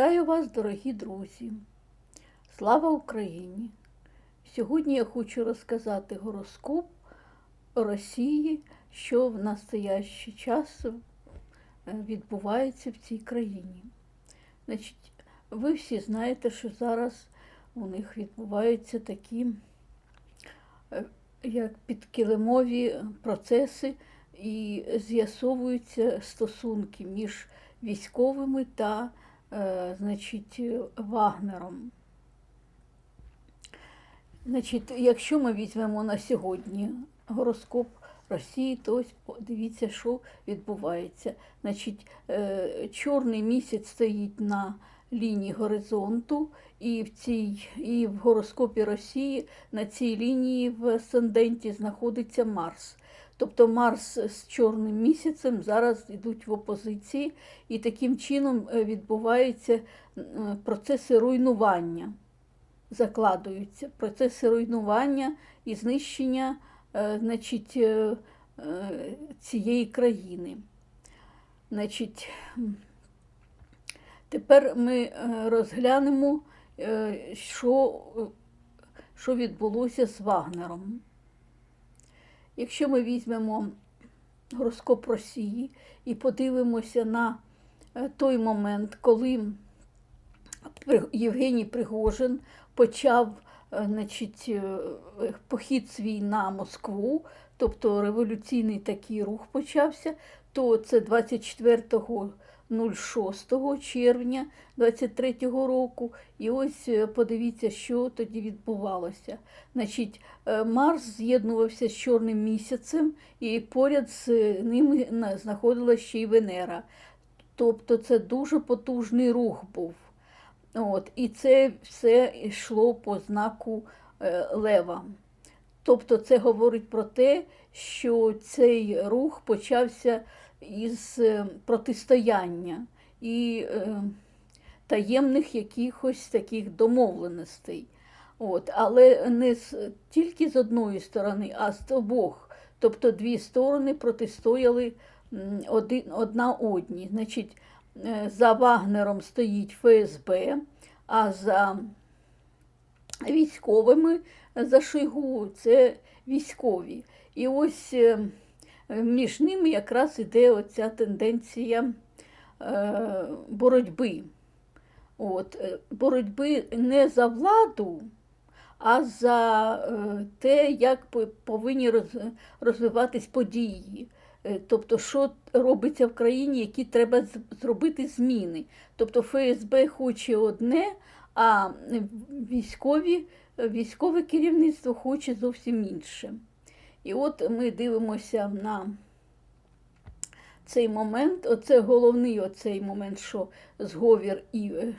Вітаю вас, дорогі друзі! Слава Україні! Сьогодні я хочу розказати гороскоп Росії, що в настоящий час е, відбувається в цій країні. Значить, ви всі знаєте, що зараз у них відбуваються такі е, як підкилимові процеси і з'ясовуються стосунки між військовими та значить, Вагнером. Значить, якщо ми візьмемо на сьогодні гороскоп Росії, то ось подивіться, що відбувається. Значить, е, чорний місяць стоїть на лінії горизонту, і в цій, і в гороскопі Росії на цій лінії в асценденті знаходиться Марс. Тобто Марс з чорним місяцем зараз йдуть в опозиції, і таким чином е, відбуваються процеси руйнування, закладуються процеси руйнування і знищення е, значить, е, цієї країни. Значить, тепер ми розглянемо, що, що відбулося з Вагнером. Якщо ми візьмемо гороскоп Росії і подивимося на е, той момент, коли Євгеній Пригожин почав е, значить, е, похід свій на Москву, тобто революційний такий рух почався, то це 24.06 червня 23 року. І ось е, подивіться, що тоді відбувалося. Значить, е, Марс з'єднувався з чорним місяцем, і поряд з ними знаходилася ще й Венера. Тобто це дуже потужний рух був. От, і це все йшло по знаку е, Лева. Тобто це говорить про те, що цей рух почався із е, протистояння і е, таємних якихось таких домовленостей. От, але не з, тільки з одної сторони, а з обох. Тобто дві сторони протистояли один, одна одній. Значить, е, за Вагнером стоїть ФСБ, а за військовими за Шойгу це військові. І ось між ними якраз іде оця тенденція е, боротьби. От, е, боротьби не за владу, а за е, те, як повинні роз- розвиватись події. Е, Тобто, що робиться в країні, які треба зробити зміни. Тобто ФСБ хоче одне, а військові, військове керівництво хоче зовсім інше. І от ми дивимося на цей момент. Оце головний оцей момент, що зговір і е,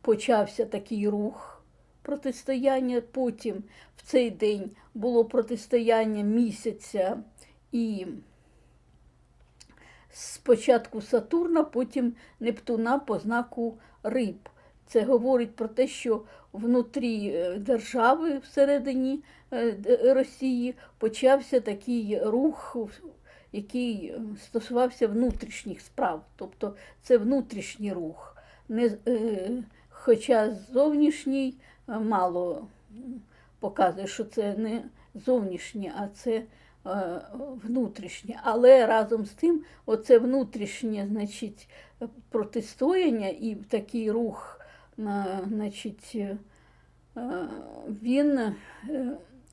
почався такий рух протистояння. Потім в цей день було протистояння місяця і спочатку Сатурна, потім Нептуна по знаку риб. Це говорить про те, що внутрі е, держави всередині е, Росії почався такий рух, який е, стосувався внутрішніх справ. Тобто це внутрішній рух. Не, е, хоча зовнішній е, мало показує, що це не зовнішнє, а це е, внутрішнє. Але разом з тим, оце внутрішнє, значить, протистояння і такий рух, е, значить, е, е, він е,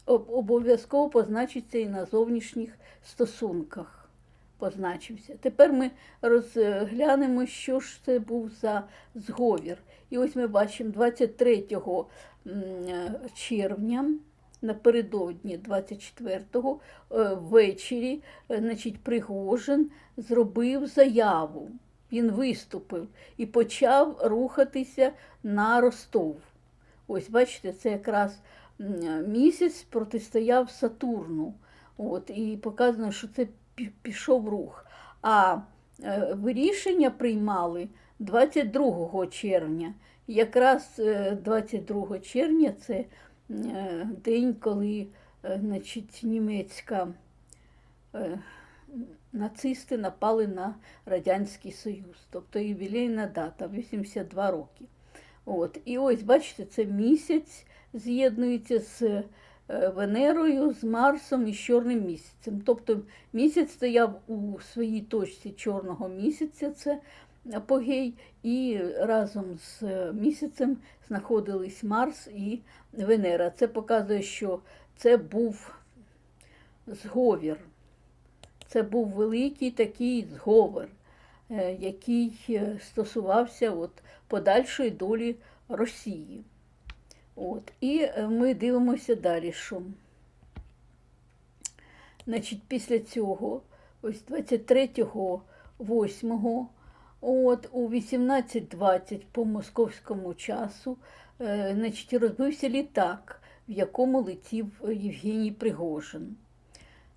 обов'язково позначиться і на зовнішніх стосунках. Позначився. Тепер ми розглянемо, що ж це був за зговір. І ось ми бачимо 23 червня, напередодні 24-го, е, ввечері, значить, Пригожин зробив заяву. Він виступив і почав рухатися на Ростов. Ось бачите, це якраз місяць протистояв Сатурну. От, і показано, що це пішов рух. А е, вирішення приймали 22 червня. Якраз е, 22 червня це е, день, коли е, значить, німецька е, нацисти напали на Радянський Союз, тобто ювілейна дата 82 роки. От. І ось, бачите, це місяць з'єднується з е, Венерою, з Марсом і з чорним місяцем. Тобто місяць стояв у своїй точці чорного місяця, це апогей, і разом з е, місяцем знаходились Марс і Венера. Це показує, що це був зговір. Це був великий такий зговор, е, який е, стосувався от подальшої долі Росії. От. І е, ми дивимося далі, що Значить, після цього, ось 23-го, 8-го, от, у 18.20 по московському часу, значить, розбився літак, в якому летів Євгеній Пригожин.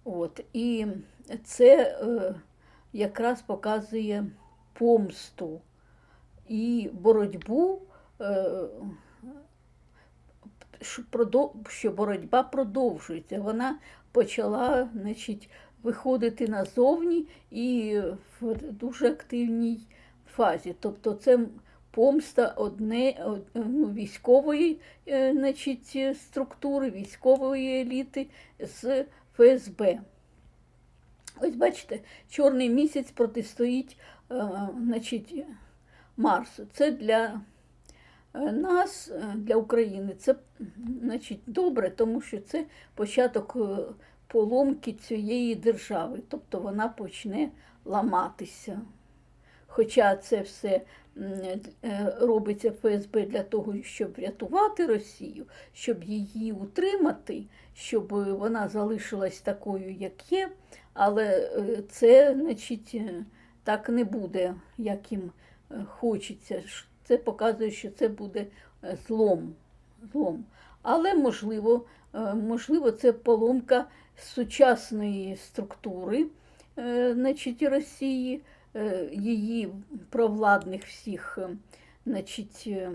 От, і це е, якраз показує помсту і боротьбу, е, що боротьба продовжується. Вона почала значить, виходити назовні і в дуже активній фазі. Тобто це помста одне, ну, військової е, значить, структури, військової еліти з ФСБ. Ось бачите, чорний місяць протистоїть е, значить, Марсу. Це для е, нас, е, для України, це значить, добре, тому що це початок поломки цієї держави, тобто вона почне ламатися. Хоча це все е, робиться ФСБ для того, щоб врятувати Росію, щоб її утримати, щоб вона залишилась такою, як є, але е, це, значить, е, так не буде, як їм е, хочеться. Це показує, що це буде е, злом. злом. Але можливо, е, можливо, це поломка сучасної структури е, значить, Росії, е, її провладних всіх е, значить, е,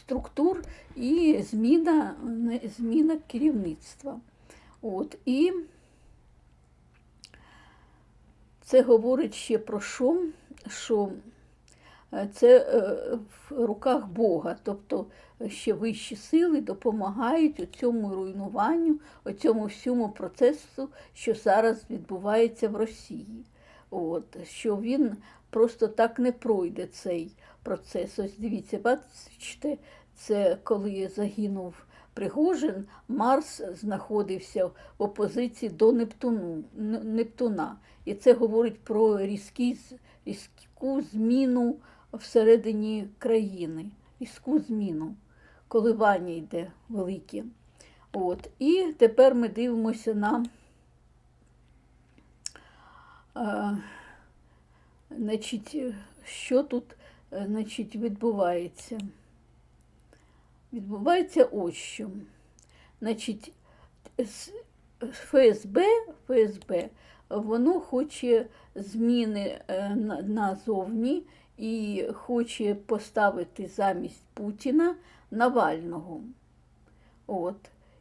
структур і зміна, зміна керівництва. От, і це говорить ще про що? Що е, це е, в руках Бога, тобто ще вищі сили допомагають у цьому руйнуванню, у цьому всьому процесу, що зараз відбувається в Росії. От, що він просто так не пройде цей процес. Ось дивіться, бачите, це коли загинув Пригожин, Марс знаходився в опозиції до Нептуну, Нептуна. І це говорить про різкі, різку зміну всередині країни, різку зміну, коливання йде велике. От. І тепер ми дивимося на е, значить, що тут е, значить, відбувається. Відбувається ось що. Значить, ФСБ, ФСБ воно хоче зміни е, назовні і хоче поставити замість Путіна Навального. От.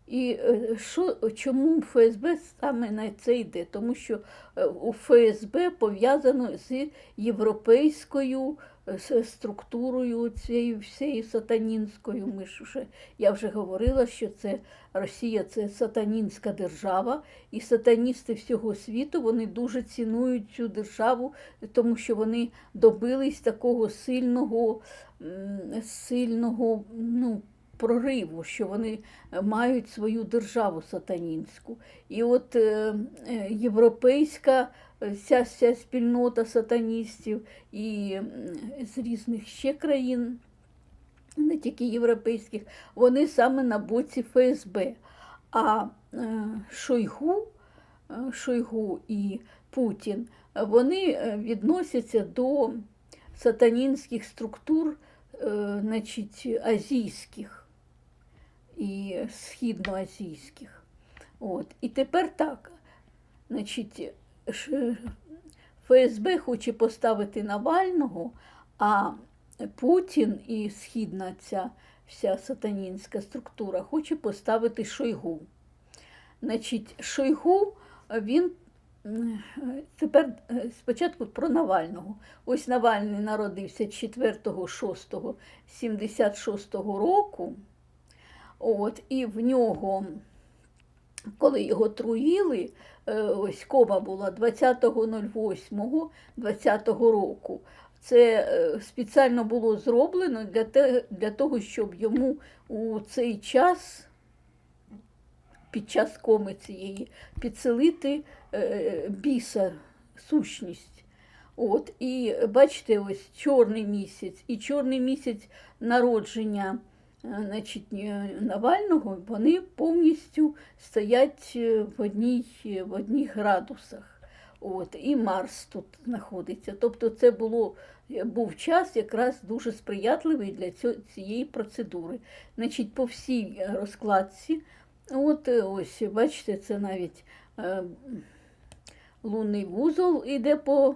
І е, що, чому ФСБ саме на це йде? Тому що е, у ФСБ пов'язано з європейською е, структурою цією всією сатанінською. Ми ж вже, я вже говорила, що це Росія це сатанінська держава, і сатаністи всього світу вони дуже цінують цю державу, тому що вони добились такого сильного, сильного ну, прориву, що вони е, мають свою державу сатанінську. І от е, е, європейська вся, вся спільнота сатаністів і з різних ще країн, не тільки європейських, вони саме на боці ФСБ. А Шойгу, Шойгу і Путін вони відносяться до сатанінських структур, значить, азійських і східноазійських. От. І тепер так. Значить, ФСБ хоче поставити Навального, а Путін і східна ця вся сатанінська структура хоче поставити Шойгу. Значить, Шойгу він тепер е, спочатку про Навального. Ось Навальний народився 4.6.76 року. От, і в нього, коли його труїли, е, ось кома була 20.08.20 року. Це е, спеціально було зроблено для, те, для того, щоб йому у цей час, під час коми цієї, підселити е, біса, сущність. От, і бачите, ось чорний місяць і чорний місяць народження значить, е, Навального, вони повністю стоять е, в одній, в одніх градусах. От, і Марс тут знаходиться. Тобто це було, був час якраз дуже сприятливий для цієї процедури. Значить, по всій розкладці, от е, ось, бачите, це навіть е, лунний вузол іде по,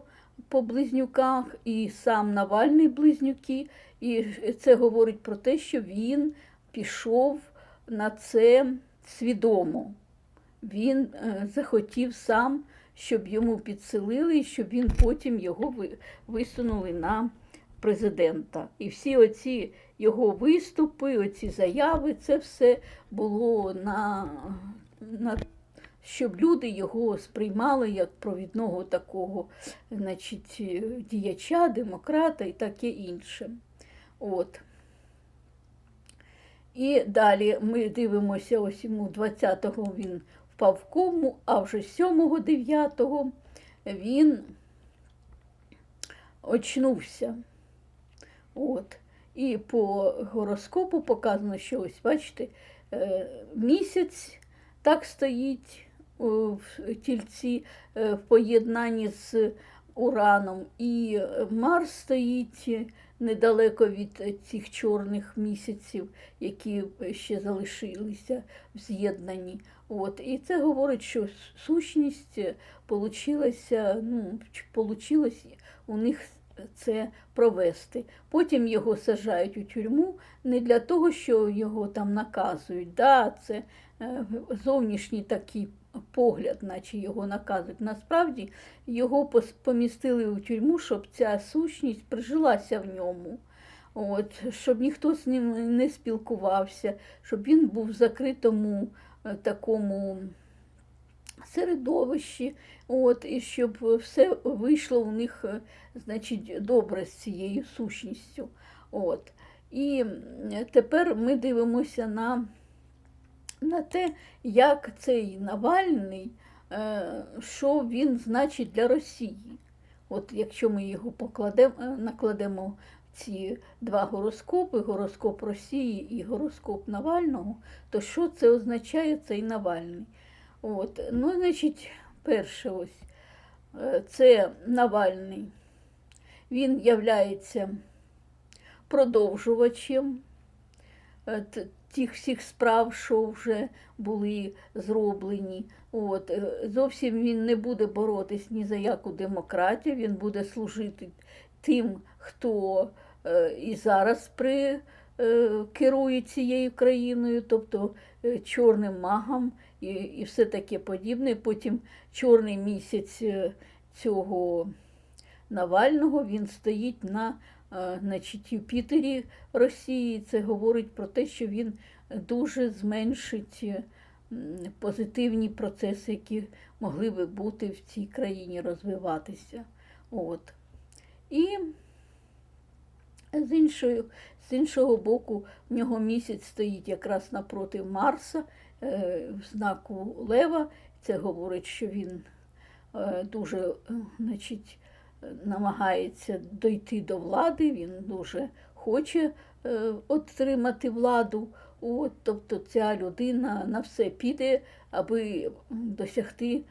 по близнюках, і сам Навальний близнюки. І це говорить про те, що він пішов на це свідомо. Він е, захотів сам, щоб йому підселили, і щоб він потім його висунули на президента. І всі оці його виступи, оці заяви, це все було на, на щоб люди його сприймали як провідного такого значить, е, діяча, демократа і таке інше. От. І далі ми дивимося, ось йому 20-го він впав в кому, а вже 7-го, 9-го він очнувся. От. І по гороскопу показано, що ось, бачите, е, місяць так стоїть в тільці е, в поєднанні з Ураном, і е, Марс стоїть недалеко від е, цих чорних місяців, які ще залишилися в з'єднанні. От. І це говорить, що сущність е, получилася, ну, получилось у них це провести. Потім його саджають у тюрму не для того, що його там наказують. Да, це е, зовнішній такий погляд, наче його наказують. Насправді його помістили у тюрму, щоб ця сущність прижилася в ньому. От, щоб ніхто з ним не спілкувався, щоб він був в закритому е, такому середовищі, от, і щоб все вийшло у них е, значить, добре з цією сущністю. От. І тепер ми дивимося на, на те, як цей Навальний, е, що він значить для Росії. От якщо ми його покладемо, е, накладемо ці два гороскопи, гороскоп Росії і гороскоп Навального, то що це означає цей Навальний? От, ну, значить, перше ось, е, це Навальний. Він являється продовжувачем тих всіх справ, що вже були зроблені. От, е, зовсім він не буде боротись ні за яку демократію, він буде служити тим, хто е, і зараз при, е, керує цією країною, тобто чорним магам і, і все таке подібне. Потім чорний місяць цього Навального він стоїть на значить, Юпітері Росії. Це говорить про те, що він дуже зменшить е, позитивні процеси, які могли би бути в цій країні розвиватися. От. І з, іншою, з іншого боку, в нього місяць стоїть якраз напроти Марса е, в знаку Лева. Це говорить, що він е, дуже е, значить, е, намагається дойти до влади, він дуже хоче е, отримати владу. От, тобто ця людина на все піде, аби досягти е,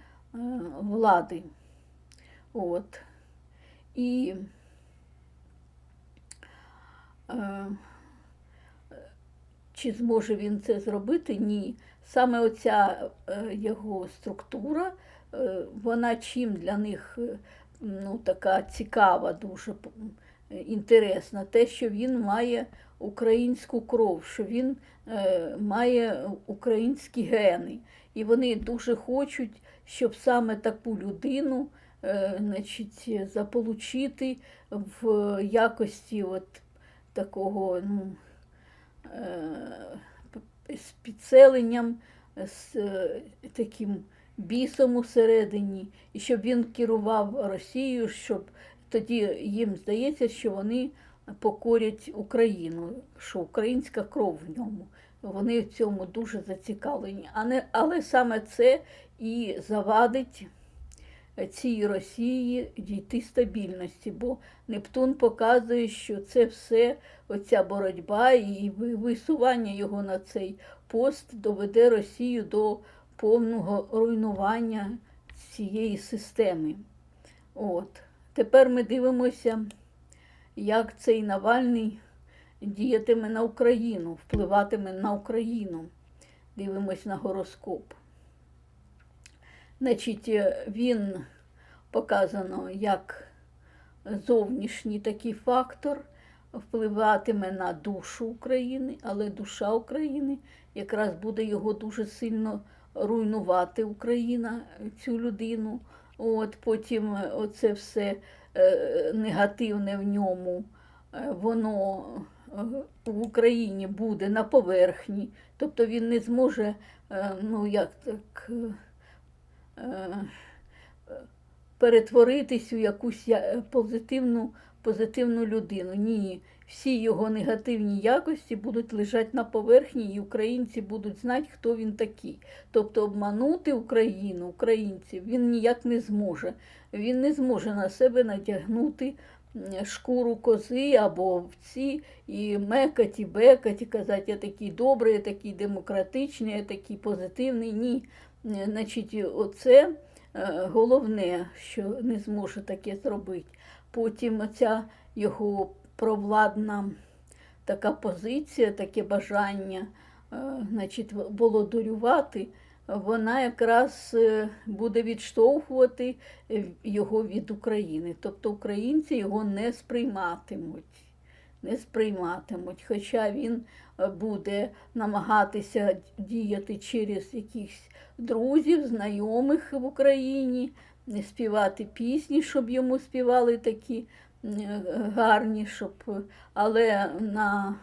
влади. От. І е, чи зможе він це зробити? Ні. Саме оця е, його структура, вона чим для них ну, така цікава, дуже інтересна, те, що він має українську кров, що він е, має українські гени. і вони дуже хочуть, щоб саме таку людину е, значить, заполучити в якості от такого ну, е, з підселенням, з е, таким бісом усередині, і щоб він керував Росією, щоб тоді їм здається, що вони покорять Україну, що українська кров в ньому. Вони в цьому дуже зацікавлені. Але саме це і завадить цій Росії дійти стабільності, бо Нептун показує, що це все, оця боротьба і висування його на цей пост доведе Росію до повного руйнування цієї системи. От. Тепер ми дивимося, як цей Навальний діятиме на Україну, впливатиме на Україну. Дивимось на гороскоп. Значить, е, він показано як зовнішній такий фактор впливатиме на душу України, але душа України якраз буде його дуже сильно руйнувати Україна, цю людину. От потім е, оце все е, негативне в ньому, е, воно в Україні буде на поверхні, тобто він не зможе, ну як так, перетворитись у якусь позитивну, позитивну людину. Ні, всі його негативні якості будуть лежати на поверхні, і українці будуть знати, хто він такий. Тобто обманути Україну, українців, він ніяк не зможе. Він не зможе на себе натягнути шкуру кози або овці і мекать, і бекать, і казати, я такий добрий, я такий демократичний, я такий позитивний. Ні. Е, Значить, оце е, головне, що не зможе таке зробити. Потім ця його провладна така позиція, таке бажання е, значить, володарювати, вона якраз е, буде відштовхувати е, його від України. Тобто українці його не сприйматимуть. Не сприйматимуть, хоча він буде намагатися діяти через якихось друзів, знайомих в Україні, співати пісні, щоб йому співали такі е, гарні, щоб, але на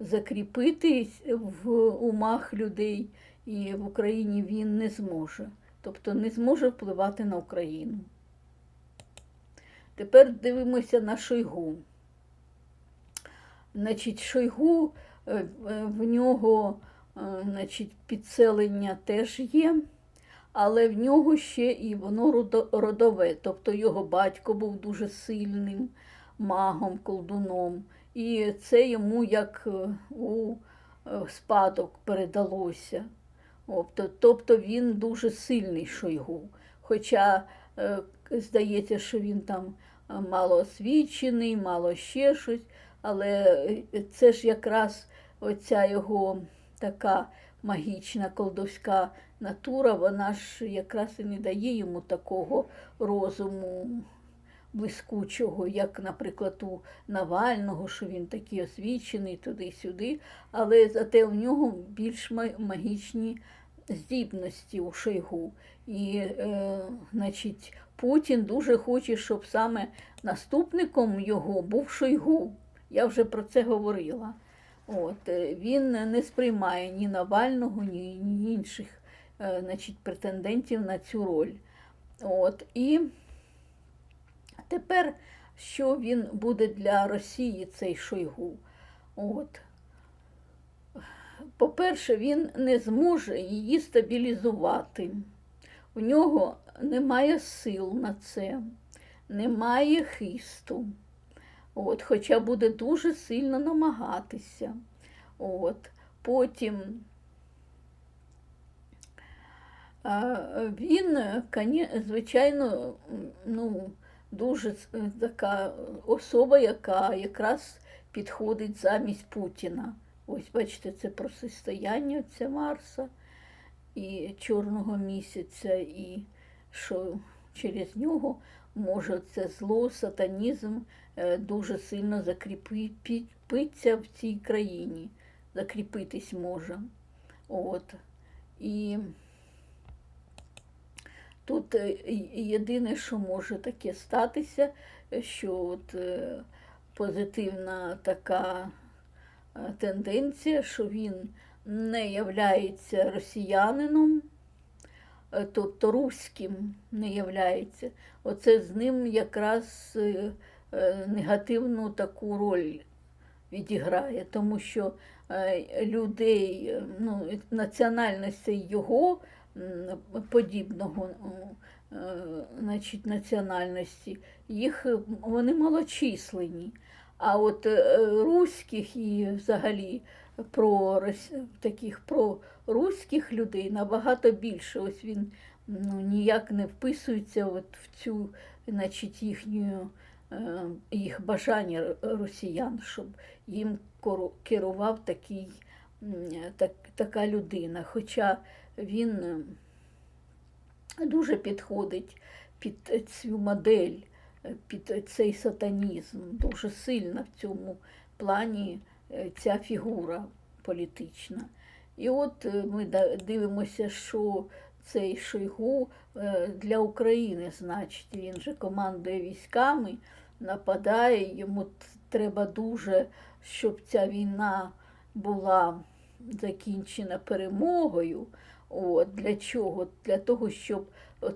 закріпитись в умах людей і в Україні він не зможе. Тобто не зможе впливати на Україну. Тепер дивимося на Шойгу. Значить, Шойгу е, е, в нього значить, підселення теж є, але в нього ще і воно родове. Тобто його батько був дуже сильним магом, колдуном. І це йому як е, у е, спадок передалося. Тобто, тобто він дуже сильний Шойгу. Хоча е, здається, що він там мало освічений, мало ще щось, але це ж якраз оця його така магічна колдовська натура, вона ж якраз і не дає йому такого розуму блискучого, як, наприклад, у Навального, що він такий освічений туди-сюди, але зате у нього більш магічні здібності у Шойгу. І, е, значить, Путін дуже хоче, щоб саме наступником його був Шойгу. Я вже про це говорила. От, е, він не сприймає ні Навального, ні, ні інших е, значить, претендентів на цю роль. От, і тепер, що він буде для Росії, цей Шойгу? От. По-перше, він не зможе її стабілізувати. У нього немає сил на це, немає хисту. От, хоча буде дуже сильно намагатися. От. Потім він, звичайно, ну, дуже така особа, яка якраз підходить замість Путіна. Ось, бачите, це протистояння це Марса і Чорного місяця, і що через нього може це зло, сатанізм е, дуже сильно закріпитися в цій країні, закріпитись може. От. І Тут е, єдине, що може таке статися, що от е, позитивна така тенденція, що він не являється росіянином, тобто руським не являється. Оце з ним якраз е, е, негативну таку роль відіграє, тому що е, людей, е, ну, національностей його подібного е, значить, національності, їх е, вони малочисленні. А от е, руських і взагалі про таких проруських людей набагато більше. Ось він ну, ніяк не вписується от в цю значить, їхню, е, їх бажання росіян, щоб їм керував такий, так, така людина. Хоча він е, дуже підходить під цю модель, під цей сатанізм. Дуже сильна в цьому плані е, ця фігура політична. І от е, ми дивимося, що цей Шойгу е, для України, значить, він же командує військами, нападає, йому треба дуже, щоб ця війна була закінчена перемогою. От, для чого? Для того, щоб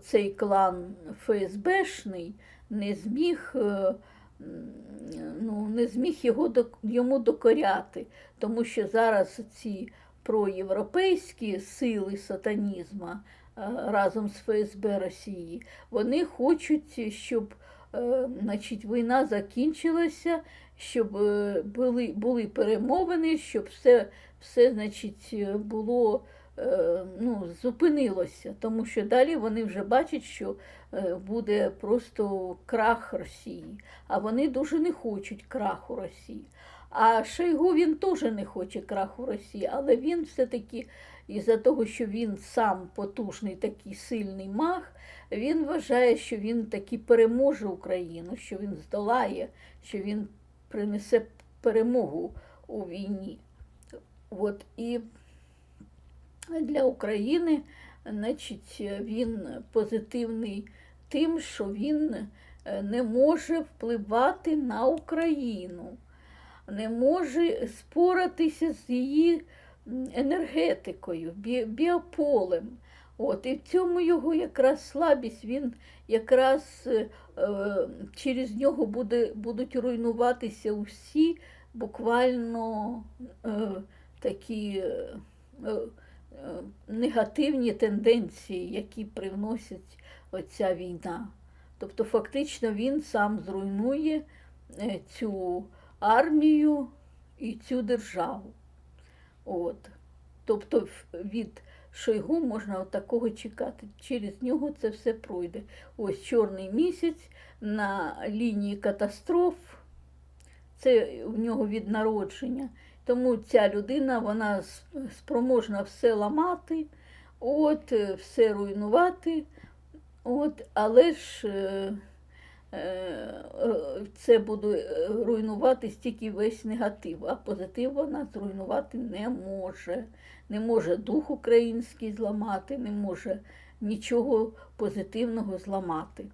цей клан ФСБшний не зміг, е, ну, не зміг його, йому докоряти. Тому що зараз ці проєвропейські сили сатанізма е, разом з ФСБ Росії, вони хочуть, щоб е, значить, війна закінчилася, щоб е, були, були перемовини, щоб все, все значить, було ну, зупинилося, тому що далі вони вже бачать, що буде просто крах Росії, а вони дуже не хочуть краху Росії. А Шойгу він теж не хоче краху Росії, але він все-таки із-за того, що він сам потужний такий сильний маг, він вважає, що він таки переможе Україну, що він здолає, що він принесе перемогу у війні. От, і для України, значить, він позитивний тим, що він е, не може впливати на Україну, не може споратися з її енергетикою, бі- біополем. От, і в цьому його якраз слабість, він якраз е, е, через нього буде, будуть руйнуватися усі буквально е, такі негативні тенденції, які привносять оця війна. Тобто, фактично він сам зруйнує цю армію і цю державу. От. Тобто від Шойгу можна от такого чекати. Через нього це все пройде. Ось чорний місяць на лінії катастроф. Це в нього від народження. Тому ця людина вона спроможна все ламати, от, е, все руйнувати. От, але ж е, це буде руйнувати стільки весь негатив, а позитив вона зруйнувати не може. Не може дух український зламати, не може нічого позитивного зламати.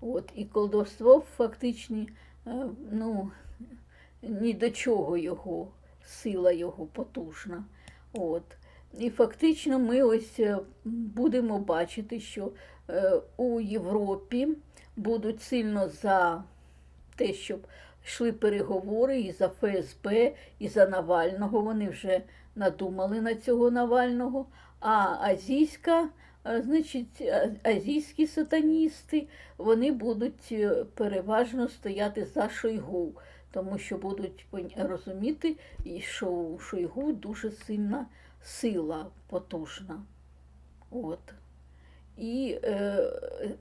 От, і колдовство фактично е, ну, ні до чого його, сила його потужна. От. І фактично ми ось е, будемо бачити, що е, у Європі будуть сильно за те, щоб йшли переговори і за ФСБ, і за Навального. Вони вже надумали на цього Навального. А азійська, е, значить, азійські сатаністи, вони будуть е, переважно стояти за Шойгу, тому що будуть розуміти, що у Шойгу дуже сильна сила потужна. От. І е,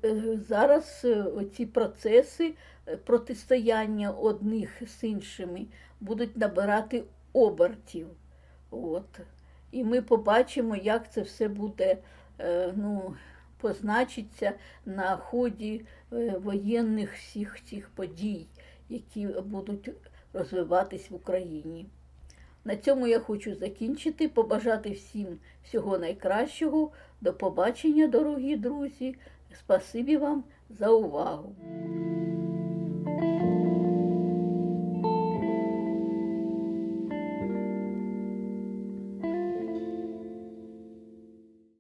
е, зараз е, ці процеси е, протистояння одних з іншими будуть набирати обертів. От. І ми побачимо, як це все буде е, ну, позначиться на ході е, воєнних всіх цих подій, які будуть розвиватись в Україні. На цьому я хочу закінчити, побажати всім всього найкращого. До побачення, дорогі друзі. Спасибі вам за увагу.